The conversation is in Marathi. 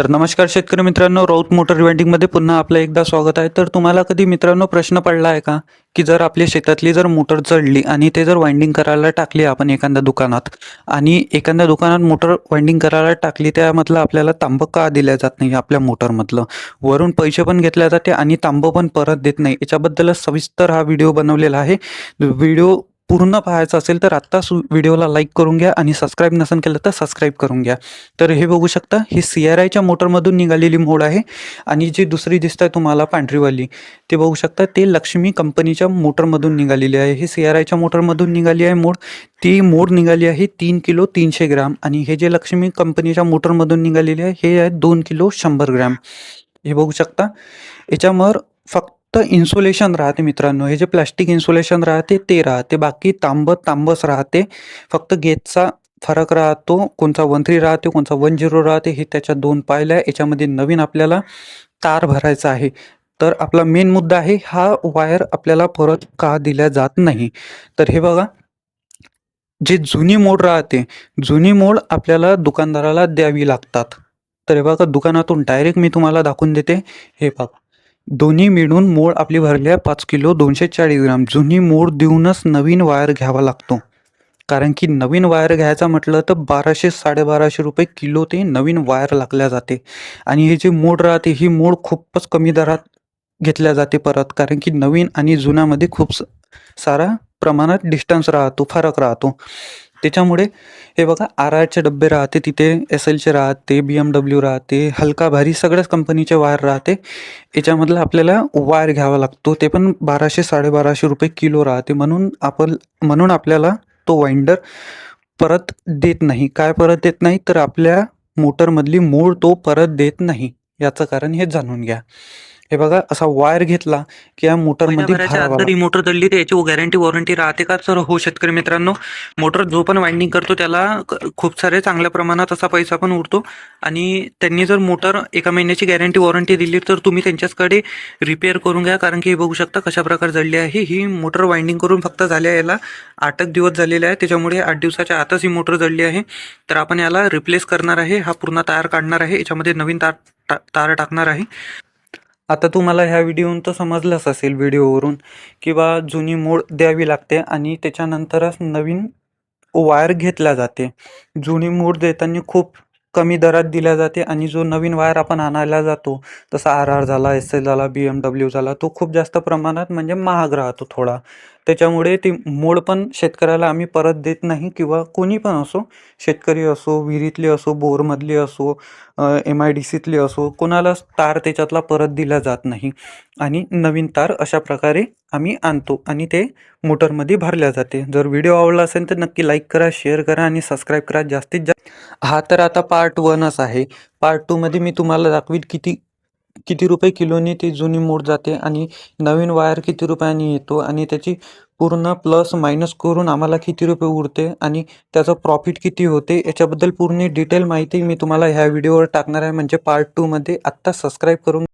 तर नमस्कार शेतकरी मित्रांनो राऊत मोटर रिवाइंडिंगमध्ये पुन्हा आपलं एकदा स्वागत आहे. तर तुम्हाला कधी मित्रांनो प्रश्न पडला आहे का? की जर आपल्या शेतातली जर मोटर चढली आणि ते जर वाइंडिंग करायला टाकली आपण एखाद्या दुकानात आणि एखाद्या दुकानात मोटर वाइंडिंग करायला टाकली त्यामधलं आपल्याला तांबं का दिल्या जात नाही आपल्या मोटरमधलं? वरून पैसे पण घेतल्या जाते आणि तांबं पण परत देत नाही. याच्याबद्दलच सविस्तर हा व्हिडिओ बनवलेला आहे. व्हिडिओ पूर्ण पाहायचं असेल तर आत्ताच व्हिडिओला लाईक करून घ्या आणि सबस्क्राईब नसेल केलं तर सबस्क्राईब करून घ्या. तर हे बघू शकता ही सी आर आयच्या मोटरमधून निघालेली मोड आहे आणि जी दुसरी दिसत आहे तुम्हाला पांढरीवाली ते बघू शकता ते लक्ष्मी कंपनीच्या मोटरमधून निघालेली आहे. ही सी आर आयच्या मोटरमधून निघाली आहे मोड. ती मोड निघाली आहे तीन किलो तीनशे ग्राम आणि हे जे लक्ष्मी कंपनीच्या मोटरमधून निघालेली आहे हे आहे दोन किलो शंभर ग्रॅम. हे बघू शकता याच्यावर फक्त इन्सुलेशन राहते मित्रांनो. हे जे प्लास्टिक इन्सुलेशन राहते ते राहते. बाकी तांब तांबच राहते. फक्त गेजचा फरक राहतो कोणचा वन थ्री राहते कोणचा वन झिरो राहते हे त्याच्या दोन पायल्या याच्यामध्ये नवीन आपल्याला तार भरायचा आहे. तर आपला मेन मुद्दा आहे हा वायर आपल्याला परत का दिल्या जात नाही? तर हे बघा जे जुनी मोड राहते जुनी मोड आपल्याला दुकानदाराला द्यावी लागतात. तर हे बघा दुकानातून डायरेक्ट मी तुम्हाला दाखवून देते. हे बघा. दोन्ही मिळून मोड आपली भरली आहे. पाच किलो दोनशे चाळीस ग्राम. जुनी मोड देऊनच नवीन वायर घ्यावा लागतो. कारण की नवीन वायर घ्यायचा म्हटलं तर बाराशे साडेबाराशे रुपये किलो ते नवीन वायर लागल्या जाते. आणि हे जे मोड राहते ही मोड खूपच कमी दरात घेतल्या जाते परत. कारण की नवीन आणि जुन्यामध्ये खूप स- सारा प्रमाणात डिस्टन्स राहतो फरक राहतो. त्याच्यामुळे हे बघा आर आरचे डब्बे राहते तिथे एस एलचे राहते बी एम डब्ल्यू राहते हलका भारी सगळ्याच कंपनीचे वायर राहते. याच्यामधला आपल्याला वायर घ्यावा लागतो. ते पण बाराशे साडेबाराशे रुपये किलो राहते म्हणून आपण म्हणून आपल्याला तो वाइंडर परत देत नाही. काय परत देत नाही? तर आपल्या मोटरमधली मूळ तो परत देत नाही. याचं कारण हे जाणून घ्या. हे बघा असा वायर घेतला की या मोटरमध्ये ही मोटर दळली तर याची गॅरंटी वॉरंटी राहते का तर हो शेतकरी मित्रांनो मोटर जो पण वाइंडिंग करतो त्याला खूप सारे चांगल्या प्रमाणात असा पैसा पण उरतो. आणि त्यांनी जर मोटर एका महिन्याची गॅरंटी वॉरंटी दिली तर तुम्ही त्यांच्याचकडे रिपेअर करून घ्या. कारण की हे बघू शकता कशा प्रकारे जळली आहे. ही मोटर वाइंडिंग करून फक्त झाल्या याला आठच दिवस झालेले आहे त्याच्यामुळे आठ दिवसाच्या आतच ही मोटर जळली आहे. तर आपण याला रिप्लेस करणार आहे. हा पूर्ण तार काढणार आहे. याच्यामध्ये नवीन तार तार टाकणार आहे. आता तुम्हाला ह्या व्हिडिओहून तर समजलंच असेल व्हिडिओवरून किंवा जुनी मोड द्यावी लागते आणि त्याच्यानंतरच नवीन वायर घेतल्या जाते. जुनी मोड देताना खूप कमी दरात दिल्या जाते आणि जो नवीन वायर आपण आणायला जातो जसा आर आर झाला एस एल झाला बी एम डब्ल्यू झाला तो खूप जास्त प्रमाणात म्हणजे महाग राहतो थोडा. त्याच्यामुळे ती मोड पण शेतकऱ्याला आम्ही परत देत नाही किंवा कोणी पण असो शेतकरी असो विहिरीतली असो बोरमधली असो एम आय डी सीतली असो कोणालाच तार त्याच्यातला परत दिला जात नाही. आणि नवीन तार अशा प्रकारे आम्ही आणतो आणि ते मोटरमध्ये भरल्या जाते. जर व्हिडिओ आवडला असेल तर नक्की लाईक करा शेअर करा आणि सबस्क्राईब करा. जास्तीत जास्त हा तर आता पार्ट वनच आहे. पार्ट टूमध्ये मी तुम्हाला दाखवीन किती किती रुपये किलोनी ती जुनी मोड जाते आणि नवीन वायर किती रुपयांनी येतो आणि त्याची पूर्ण प्लस मायनस करून आम्हाला किती रुपये उरते आणि त्याचं प्रॉफिट किती होते याच्याबद्दल पूर्ण डिटेल माहिती मी तुम्हाला ह्या व्हिडिओवर टाकणार आहे. म्हणजे पार्ट टूमध्ये आत्ता सबस्क्राईब करून